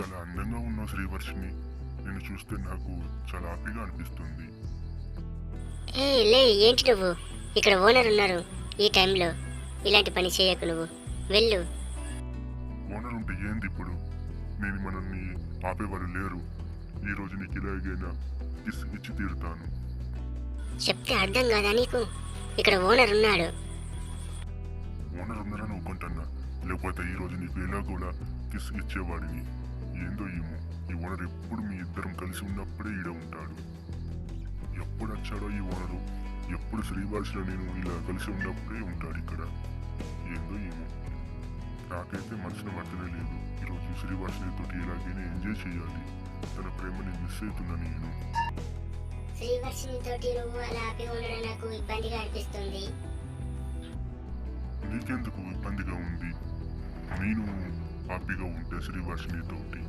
చాలా అందంగా ఉన్నావు శ్రీవర్షిని నేను చూస్తే నాకు చాలా హ్యాపీగా అనిపిస్తుంది. ఏ లే ఏంటి నువ్వు? ఇక్కడ ఓనర్ ఉన్నారు ఈ టైంలో. ఇలాంటి పని చేయకు నువ్వు. వెళ్ళు. ఓనర్ ఉంటే ఏంది ఇప్పుడు? నేను మనల్ని ఆపేవారు లేరు. ఈ రోజు నీకు ఇలాగైనా కిస్ ఇచ్చి తీరుతాను. చెప్తే అర్థం కాదా నీకు? ఇక్కడ ఓనర్ ఉన్నాడు. ఓనర్ ఉన్నారని ఒప్పుకుంటున్నా. లేకపోతే ఈ రోజు నీకు ఎలా కూడా కిస్ ఇచ్చేవాడిని. ఏందో ఏమో. ఈ ఓనర్ ఎప్పుడు మీ ఇద్దరం కలిసి ఉన్నప్పుడే ఈడ ఉంటాడు. ఎప్పుడు వచ్చాడో ఈ ఓనరు ఎప్పుడు శ్రీవాసిలో నేను ఇలా కలిసి ఉన్నప్పుడే ఉంటాడు ఇక్కడ. ఏందో ఏమో. నాకైతే మనసును పట్టనే లేదు. ఈరోజు శ్రీవాసిని తోటి ఎలాగైనా ఎంజాయ్ చేయాలి. తన ప్రేమని మిస్ అవుతున్నా నేను. శ్రీవర్షిని తోటి నువ్వు అలా ఆపి ఉండడం నాకు ఇబ్బందిగా అనిపిస్తుంది. నీకెందుకు ఇబ్బందిగా ఉంది? నేను హ్యాపీగా ఉంటే శ్రీవర్షిని తోటి